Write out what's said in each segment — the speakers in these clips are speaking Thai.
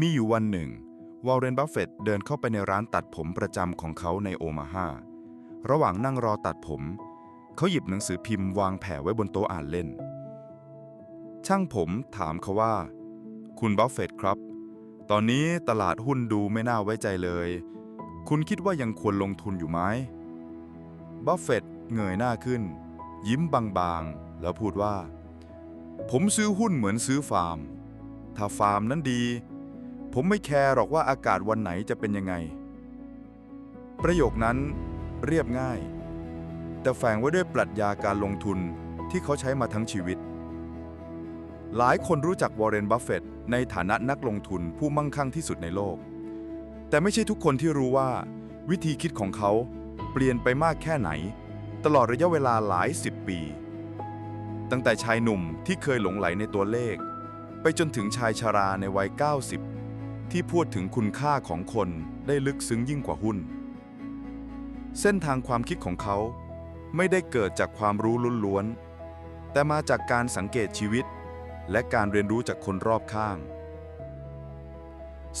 มีอยู่วันหนึ่งวอร์เรนบัฟเฟต์เดินเข้าไปในร้านตัดผมประจำของเขาในโอมาฮาระหว่างนั่งรอตัดผม เขาหยิบหนังสือพิมพ์วางแผ่ไว้บนโต๊ะอ่านเล่น ช่างผมถามเขาว่า คุณบัฟเฟต์ครับ ตอนนี้ตลาดหุ้นดูไม่น่าไว้ใจเลย คุณคิดว่ายังควรลงทุนอยู่ไหมบัฟเฟตต์เงยหน้าขึ้น ยิ้มบางๆ แล้วพูดว่า ผมซื้อหุ้นเหมือนซื้อฟาร์ม ถ้าฟาร์มนั้นดี ผมไม่แคร์หรอกว่าอากาศวันไหนจะเป็นยังไง ประโยคนั้นเรียบง่าย แต่แฝงไว้ด้วยปรัชญาการลงทุนที่เขาใช้มาทั้งชีวิต หลายคนรู้จักวอร์เรน บัฟเฟตต์ในฐานะนักลงทุนผู้มั่งคั่งที่สุดในโลก แต่ไม่ใช่ทุกคนที่รู้ว่า วิธีคิดของเขาเปลี่ยนไปมากแค่ไหน ตลอดระยะเวลาหลายสิบปี ตั้งแต่ชายหนุ่มที่เคยหลงไหลในตัวเลข ไปจนถึงชายชาราในวัย 90 ที่พูดถึงคุณค่าของคนได้ลึกซึ้งยิ่งกว่าหุ้น เส้นทางความคิดของเขา ไม่ได้เกิดจากความรู้ล้วนๆ แต่มาจากการสังเกตชีวิต และการเรียนรู้จากคนรอบข้าง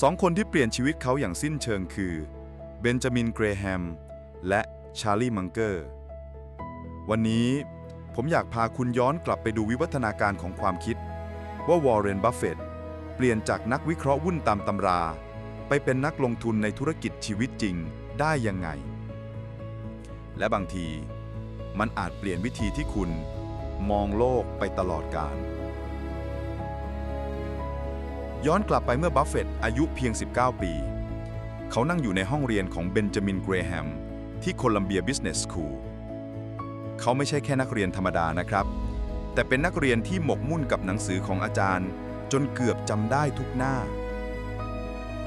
สองคนที่เปลี่ยนชีวิตเขาอย่างสิ้นเชิงคือ เบนจามิน เกรแฮม และชาร์ลีมังเกอร์ วันนี้ผมอยากพาคุณย้อนกลับไปดูวิวัฒนาการของความคิด ว่าวอร์เรน บัฟเฟตต์ เปลี่ยนจากนักวิเคราะห์หุ้นตามตำรา ไปเป็นนักลงทุนในธุรกิจชีวิตจริงได้ยังไง และบางที มันอาจเปลี่ยนวิธีที่คุณมองโลกไปตลอดกาลย้อนกลับไปเมื่อบัฟเฟตต์อายุเพียง 19 ปี เขานั่งอยู่ในห้องเรียนของเบนจามินเกรแฮมที่โคลัมเบียบิสเนสสคูลเขาไม่ใช่แค่นักเรียนธรรมดานะครับ แต่เป็นนักเรียนที่หมกมุ่นกับหนังสือของอาจารย์ จนเกือบจำได้ทุกหน้า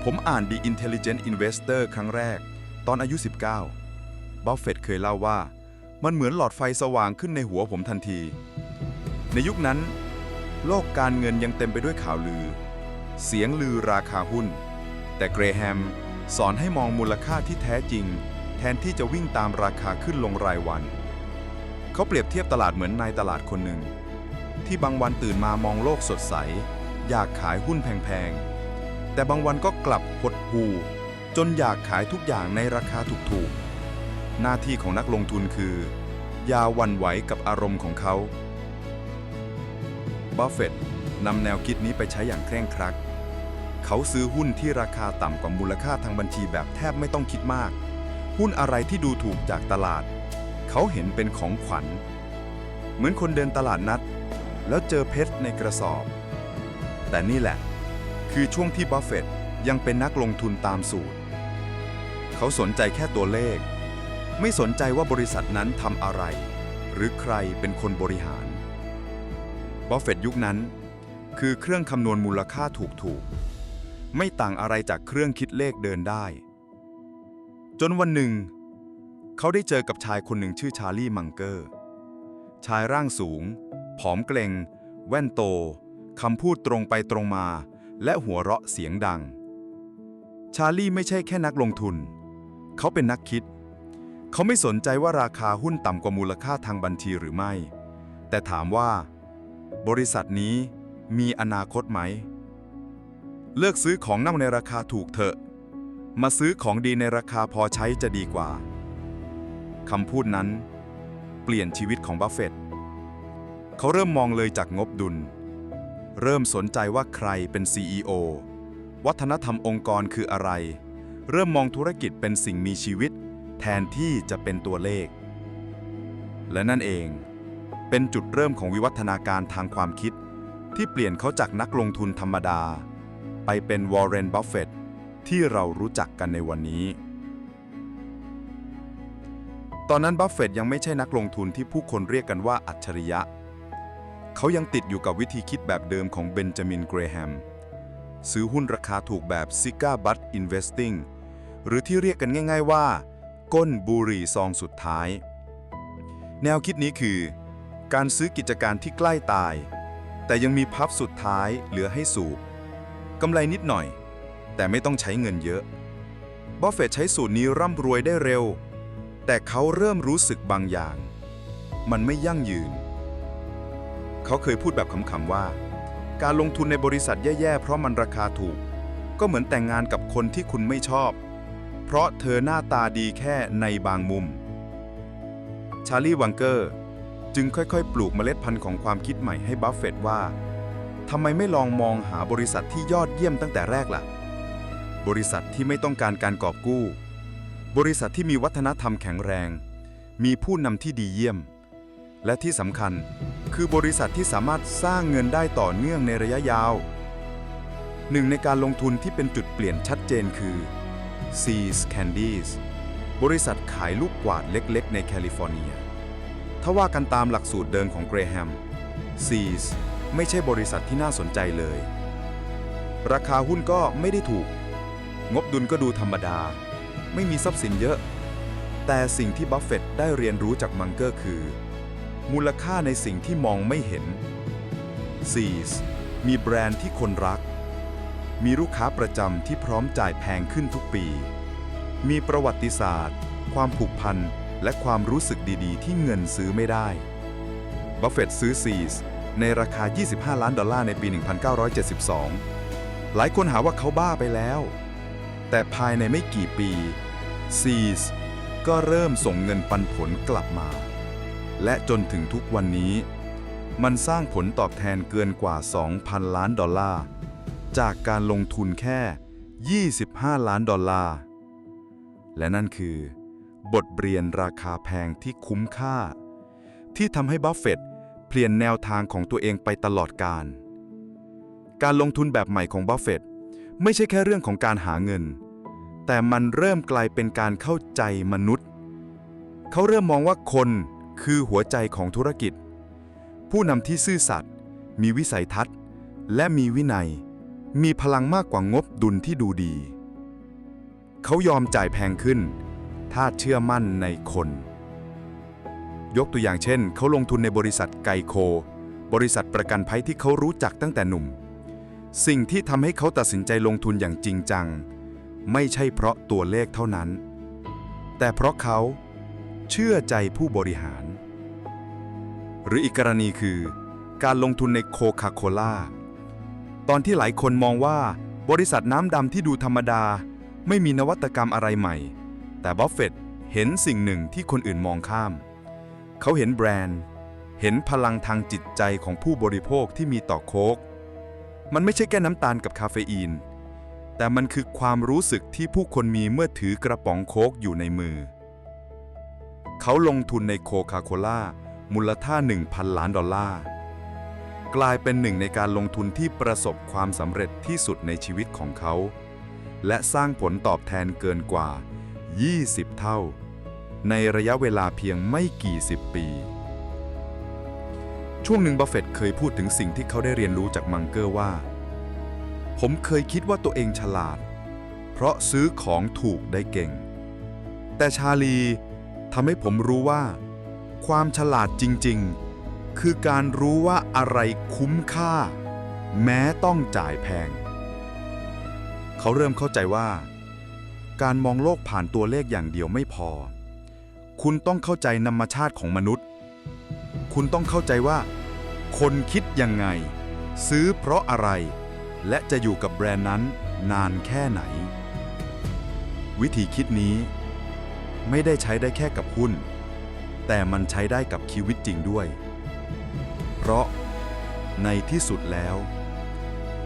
ผมอ่าน The Intelligent Investor ครั้งแรก ตอนอายุ 19 บัฟเฟตเคยเล่าว่า มันเหมือนหลอดไฟสว่างขึ้นในหัวผมทันที ในยุคนั้น โลกการเงินยังเต็มไปด้วยข่าวลือ เสียงลือราคาหุ้น แต่เกรแฮมสอนให้มองมูลค่าที่แท้จริง แทนที่จะวิ่งตามราคาขึ้นลงรายวัน เขาเปรียบเทียบตลาดเหมือนนายตลาดคนหนึ่ง ที่บางวันตื่นมามองโลกสดใส อยากขายหุ้นแพงๆ แต่บางวันก็กลับหดหู่จนอยากขายทุกอย่างในราคาถูกๆ หน้าที่ของนักลงทุนคือ อย่าวันไหวกับอารมณ์ของเขาบัฟเฟตต์นำแนวคิดนี้ไปใช้อย่างเคร่งครัด เขาซื้อหุ้นที่ราคาต่ำกว่ามูลค่าทางบัญชีแบบแทบไม่ต้องคิดมาก หุ้นอะไรที่ดูถูกจากตลาด เขาเห็นเป็นของขวัญ เหมือนคนเดินตลาดนัด แล้วเจอเพชรในกระสอบ แต่นี่แหละ คือช่วงที่บัฟเฟตยังเป็นนักลงทุนตามสูตร เขาสนใจแค่ตัวเลข ไม่สนใจว่าบริษัทนั้นทำอะไร หรือใครเป็นคนบริหารบัฟเฟตยุคนั้น คือเครื่องคำนวณมูลค่าถูกๆ ไม่ต่างอะไรจากเครื่องคิดเลขเดินได้ จนวันหนึ่ง เขาได้เจอกับชายคนหนึ่งชื่อชาลีมังเกอร์ ชายร่างสูง ผอมเกรงแว่นโต คำพูดตรงไปตรงมา และหัวเราะเสียงดัง ชาร์ลีไม่ใช่แค่นักลงทุน เขาเป็นนักคิด เขาไม่สนใจว่าราคาหุ้นต่ำกว่ามูลค่าทางบัญชีหรือไม่ แต่ถามว่า บริษัทนี้มีอนาคตไหม เลือกซื้อของเน่าในราคาถูกเถอะ มาซื้อของดีในราคาพอใช้จะดีกว่าคำพูดนั้น เปลี่ยนชีวิตของบัฟเฟตต์เขาเริ่มมองเลยจากงบดุล เริ่มสนใจว่าใครเป็น CEO วัฒนธรรมองค์กรคืออะไร เริ่มมองธุรกิจเป็นสิ่งมีชีวิต แทนที่จะเป็นตัวเลข และนั่นเอง เป็นจุดเริ่มของวิวัฒนาการทางความคิด ที่เปลี่ยนเขาจากนักลงทุนธรรมดา ไปเป็นวอร์เรน บัฟเฟตต์ที่เรารู้จักกันในวันนี้ ตอนนั้นบัฟเฟตต์ยังไม่ใช่นักลงทุนที่ผู้คนเรียกกันว่าอัจฉริยะ เขายังติดอยู่กับวิธีคิดแบบเดิมของเบนจามินเกรแฮม ซื้อหุ้นราคาถูกแบบ s i g a b u t Investing หรือที่เรียกกันง่าย ๆว่า ก้นบุหรี่ซองสุดท้าย แนวคิดนี้คือ การซื้อกิจการที่ใกล้ตาย แต่ยังมีพับสุดท้ายเหลือให้สูบกำไรนิดหน่อย แต่ไม่ต้องใช้เงินเยอะบัฟเฟตต์ใช้สูตรนี้ร่ำรวยได้เร็ว แต่เขาเริ่มรู้สึกบางอย่าง มันไม่ยั่งยืน เขาเคยพูดแบบขำๆว่า การลงทุนในบริษัทแย่ๆ เพราะมันราคาถูก ก็เหมือนแต่งงานกับคนที่คุณไม่ชอบ เพราะเธอหน้าตาดีแค่ในบางมุม ชาร์ลีวังเกอร์ จึงค่อยๆ ปลูกเมล็ดพันธุ์ของความคิดใหม่ให้บัฟเฟตว่าทำไมไม่ลองมองหาบริษัทที่ยอดเยี่ยมตั้งแต่แรกล่ะ บริษัทที่ไม่ต้องการการกอบกู้ บริษัทที่มีวัฒนธรรมแข็งแรง มีผู้นำที่ดีเยี่ยม และที่สำคัญ คือบริษัทที่สามารถสร้างเงินได้ต่อเนื่องในระยะยาว หนึ่งในการลงทุนที่เป็นจุดเปลี่ยนชัดเจนคือ Seas Candies บริษัทขายลูกกวาดเล็กๆ ในแคลิฟอร์เนีย ถ้าว่ากันตามหลักสูตรเดิมของเกรแฮม Seas ไม่ใช่บริษัทที่น่าสนใจเลย ราคาหุ้นก็ไม่ได้ถูก งบดุลก็ดูธรรมดา ไม่มีทรัพย์สินเยอะ แต่สิ่งที่บัฟเฟตต์ได้เรียนรู้จากมังเกอร์คือ มูลค่าในสิ่งที่มองไม่เห็น Seas มีแบรนด์ที่คนรัก มีลูกค้าประจำที่พร้อมจ่ายแพงขึ้นทุกปี มีประวัติศาสตร์ ความผูกพัน และความรู้สึกดีๆ ที่เงินซื้อไม่ได้ บัฟเฟตซื้อ Seas ในราคา 25 ล้านดอลลาร์ในปี 1972 หลายคนหาว่าเขาบ้าไปแล้ว แต่ภายในไม่กี่ปี Seas ก็เริ่มส่งเงินปันผลกลับมา และจนถึงทุกวันนี้ มันสร้างผลตอบแทนเกินกว่า 2,000 ล้านดอลลาร์ จากการลงทุนแค่ 25 ล้านดอลลาร์ และนั่นคือ บทเรียนราคาแพงที่คุ้มค่า ที่ทำให้บัฟเฟตต์เปลี่ยนแนวทางของตัวเองไปตลอดกาลการลงทุนแบบใหม่ของบัฟเฟตต์ไม่ใช่แค่เรื่องของการหาเงิน แต่มันเริ่มกลายเป็นการเข้าใจมนุษย์ เขาเริ่มมองว่าคน คือหัวใจของธุรกิจ ผู้นำที่ซื่อสัตย์มีวิสัยทัศน์ และมีวินัย มีพลังมากกว่างบดุลที่ดูดี เขายอมจ่ายแพงขึ้น ถ้าเชื่อมั่นในคน ยกตัวอย่างเช่น เขาลงทุนในบริษัทไกโค บริษัทประกันภัยที่เขารู้จักตั้งแต่หนุ่ม สิ่งที่ทำให้เขาตัดสินใจลงทุนอย่างจริงจัง ไม่ใช่เพราะตัวเลขเท่านั้น แต่เพราะเขาเชื่อใจผู้บริหาร หรืออีกกรณีคือ การลงทุนในโคคาโคล่าตอนที่หลายคนมองว่าบริษัทน้ำดำที่ดูธรรมดา ไม่มีนวัตกรรมอะไรใหม่ แต่บัฟเฟตต์เห็นสิ่งหนึ่งที่คนอื่นมองข้าม เขาเห็นแบรนด์ เห็นพลังทางจิตใจของผู้บริโภคที่มีต่อโค้กมันไม่ใช่แค่น้ำตาลกับคาเฟอีน แต่มันคือความรู้สึกที่ผู้คนมีเมื่อถือกระป๋องโค้กอยู่ในมือ เขาลงทุนในโคคาโคล่า มูลค่า 1,000 ล้านดอลลาร์ กลายเป็นหนึ่งในการลงทุนที่ประสบความสำเร็จที่สุดในชีวิตของเขา และสร้างผลตอบแทนเกินกว่า 20 เท่า ในระยะเวลาเพียงไม่กี่สิบปี ช่วงหนึ่งบัฟเฟตต์เคยพูดถึงสิ่งที่เขาได้เรียนรู้จากมังเกอร์ว่า ผมเคยคิดว่าตัวเองฉลาด เพราะซื้อของถูกได้เก่ง แต่ชาลีทำให้ผมรู้ว่า ความฉลาดจริงๆ คือการรู้ว่าอะไรคุ้มค่า แม้ต้องจ่ายแพง เขาเริ่มเข้าใจว่า การมองโลกผ่านตัวเลขอย่างเดียวไม่พอ คุณต้องเข้าใจธรรมชาติของมนุษย์ คุณต้องเข้าใจว่า คนคิดยังไง ซื้อเพราะอะไร และจะอยู่กับแบรนด์นั้นนานแค่ไหน วิธีคิดนี้ ไม่ได้ใช้ได้แค่กับหุ้น แต่มันใช้ได้กับชีวิตจริงด้วย เพราะในที่สุดแล้ว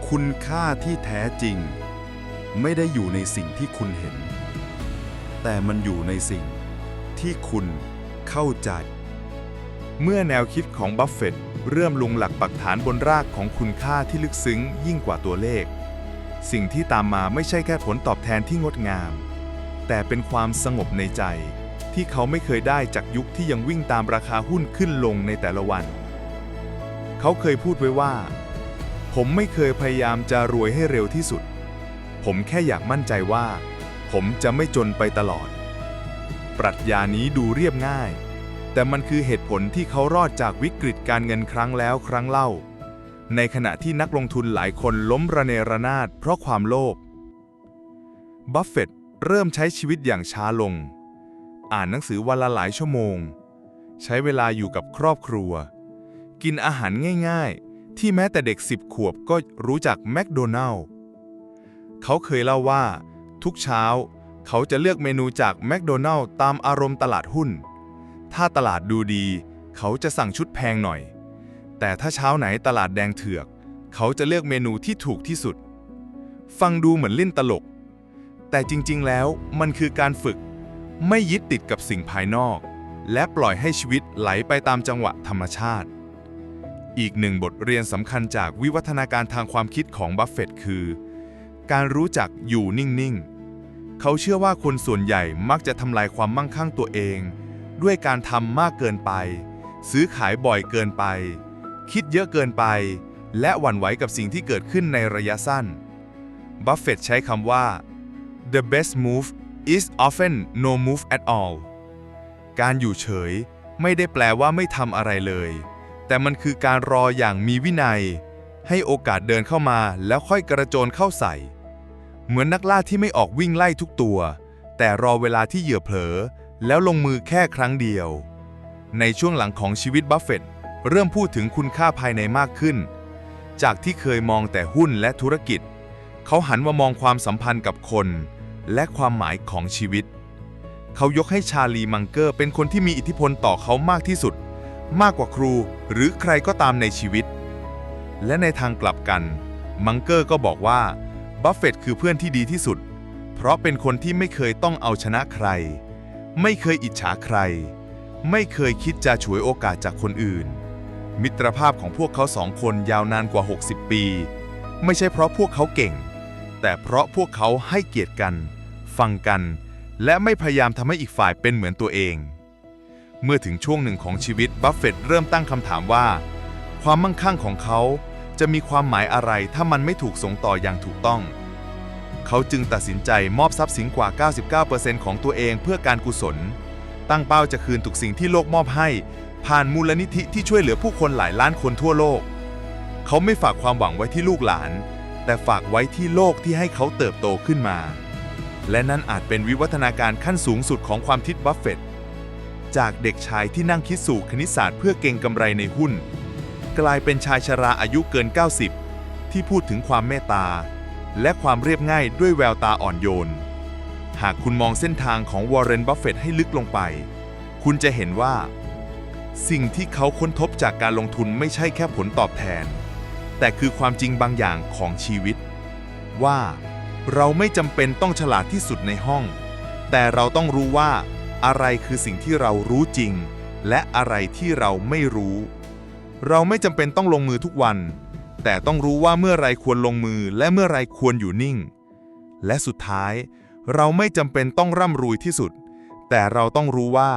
คุณค่าที่แท้จริง ไม่ได้อยู่ในสิ่งที่คุณเห็น แต่มันอยู่ในสิ่งที่คุณเข้าใจ เมื่อแนวคิดของบัฟเฟตต์เริ่มลงหลักปักฐานบนรากของคุณค่าที่ลึกซึ้งยิ่งกว่าตัวเลข สิ่งที่ตามมาไม่ใช่แค่ผลตอบแทนที่งดงาม แต่เป็นความสงบในใจ ที่เขาไม่เคยได้จากยุคที่ยังวิ่งตามราคาหุ้นขึ้นลงในแต่ละวัน เขาเคยพูดไว้ว่า ผมไม่เคยพยายามจะรวยให้เร็วที่สุด ผมแค่อยากมั่นใจว่า ผมจะไม่จนไปตลอด ปรัชญานี้ดูเรียบง่าย แต่มันคือเหตุผลที่เขารอดจากวิกฤตการเงินครั้งแล้วครั้งเล่า ในขณะที่นักลงทุนหลายคนล้มระเนระนาดเพราะความโลภบัฟเฟตต์เริ่มใช้ชีวิตอย่างช้าลง อ่านหนังสือวันละหลายชั่วโมง ใช้เวลาอยู่กับครอบครัว กินอาหารง่ายๆ ที่แม้แต่เด็กสิบขวบก็รู้จักแมคโดนัลล์เขาเคยเล่าว่า ทุกเช้า เขาจะเลือกเมนูจากแมคโดนัลล์ตามอารมณ์ตลาดหุ้น ถ้าตลาดดูดี เขาจะสั่งชุดแพงหน่อย แต่ถ้าเช้าไหนตลาดแดงเถือก เขาจะเลือกเมนูที่ถูกที่สุด ฟังดูเหมือนเล่นตลก แต่จริงๆแล้วมันคือการฝึก ไม่ยึดติดกับสิ่งภายนอก และปล่อยให้ชีวิตไหลไปตามจังหวะธรรมชาติ อีกหนึ่งบทเรียนสำคัญจากวิวัฒนาการทางความคิดของบัฟเฟตต์คือ การรู้จักอยู่นิ่ง ๆ เขาเชื่อว่าคนส่วนใหญ่มักจะทำลายความมั่งคั่งตัวเอง ด้วยการทำมากเกินไป ซื้อขายบ่อยเกินไป คิดเยอะเกินไป และหวั่นไหวกับสิ่งที่เกิดขึ้นในระยะสั้น บัฟเฟตต์ใช้คำว่า the best move is often no move at all การอยู่เฉยไม่ได้แปลว่าไม่ทำอะไรเลย แต่มันคือการรออย่างมีวินัย ให้โอกาสเดินเข้ามาแล้วค่อยกระโจนเข้าใส่ เหมือนนักล่าที่ไม่ออกวิ่งไล่ทุกตัว แต่รอเวลาที่เหยื่อเผลอ แล้วลงมือแค่ครั้งเดียว ในช่วงหลังของชีวิตบัฟเฟตต์เริ่มพูดถึงคุณค่าภายในมากขึ้น จากที่เคยมองแต่หุ้นและธุรกิจ เขาหันมามองความสัมพันธ์กับคน และความหมายของชีวิต เขายกให้ชาลีมังเกอร์เป็นคนที่มีอิทธิพลต่อเขามากที่สุด มากกว่าครูหรือใครก็ตามในชีวิต และในทางกลับกัน มังเกอร์ก็บอกว่าบัฟเฟตต์คือเพื่อนที่ดีที่สุด เพราะเป็นคนที่ไม่เคยต้องเอาชนะใคร ไม่เคยอิจฉาใคร ไม่เคยคิดจะฉวยโอกาสจากคนอื่น มิตรภาพของพวกเขาสองคนยาวนานกว่า 60 ปี ไม่ใช่เพราะพวกเขาเก่ง แต่เพราะพวกเขาให้เกียรติกัน ฟังกัน และไม่พยายามทำให้อีกฝ่ายเป็นเหมือนตัวเอง เมื่อถึงช่วงหนึ่งของชีวิตบัฟเฟต์เริ่มตั้งคำถามว่า ความมั่งคั่งของเขาจะมีความหมายอะไรถ้ามันไม่ถูกส่งต่ออย่างถูกต้อง เขาจึงตัดสินใจมอบทรัพย์สินกว่า 99%ของตัวเองเพื่อการกุศล ตั้งเป้าจะคืนทุกสิ่งที่โลกมอบให้ ผ่านมูลนิธิที่ช่วยเหลือผู้คนหลายล้านคนทั่วโลก เขาไม่ฝากความหวังไว้ที่ลูกหลาน แต่ฝากไว้ที่โลกที่ให้เขาเติบโตขึ้นมา และนั่นอาจเป็นวิวัฒนาการขั้นสูงสุดของความคิดบัฟเฟตต์จากเด็กชายที่นั่งคิดสู่คณิตศาสตร์เพื่อเก่งกำไรในหุ้น กลายเป็นชายชราอายุเกิน 90 ที่พูดถึงความเมตตา และความเรียบง่ายด้วยแววตาอ่อนโยน หากคุณมองเส้นทางของวอร์เรนบัฟเฟตต์ให้ลึกลงไป คุณจะเห็นว่า สิ่งที่เขาค้นพบจากการลงทุนไม่ใช่แค่ผลตอบแทน แต่คือความจริงบางอย่างของชีวิต ว่าเราไม่จำเป็นต้องฉลาดที่สุดในห้อง แต่เราต้องรู้ว่าอะไรคือสิ่งที่เรารู้จริง และอะไรที่เราไม่รู้ เราไม่จำเป็นต้องลงมือทุกวัน แต่ต้องรู้ว่าเมื่อไรควรลงมือและเมื่อไรควรอยู่นิ่ง และสุดท้าย เราไม่จำเป็นต้องร่ำรวยที่สุด แต่เราต้องรู้ว่า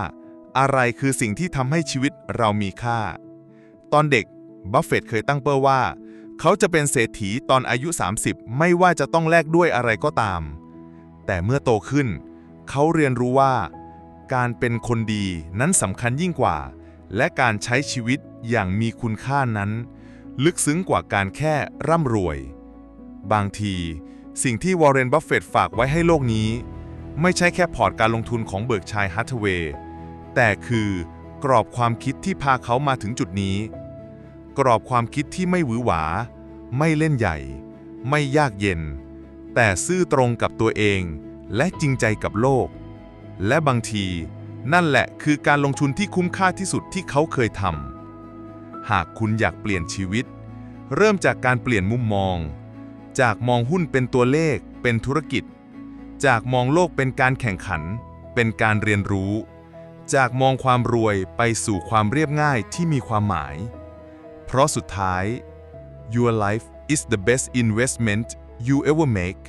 อะไรคือสิ่งที่ทำให้ชีวิตเรามีค่า ตอนเด็กบัฟเฟต์เคยตั้งเป้าว่า เขาจะเป็นเศรษฐีตอนอายุ 30 ไม่ว่าจะต้องแลกด้วยอะไรก็ตาม แต่เมื่อโตขึ้น เขาเรียนรู้ว่า การเป็นคนดีนั้นสำคัญยิ่งกว่า และการใช้ชีวิตอย่างมีคุณค่านั้น ลึกซึ้งกว่าการแค่ร่ำรวย บางที สิ่งที่วอร์เรนบัฟเฟตต์ฝากไว้ให้โลกนี้ ไม่ใช่แค่พอร์ตการลงทุนของเบิร์กชัยฮัตเวย์แต่คือกรอบความคิดที่พาเขามาถึงจุดนี้ กรอบความคิดที่ไม่หวือหวา ไม่เล่นใหญ่ ไม่ยากเย็น แต่ซื่อตรงกับตัวเองและจริงใจกับโลก และบางทีนั่นแหละคือการลงทุนที่คุ้มค่าที่สุดที่เขาเคยทำ หากคุณอยากเปลี่ยนชีวิต เริ่มจากการเปลี่ยนมุมมอง จากมองหุ้นเป็นตัวเลข เป็นธุรกิจ จากมองโลกเป็นการแข่งขัน เป็นการเรียนรู้ จากมองความรวยไปสู่ความเรียบง่ายที่มีความหมาย เพราะสุดท้าย your life is the best investment you ever make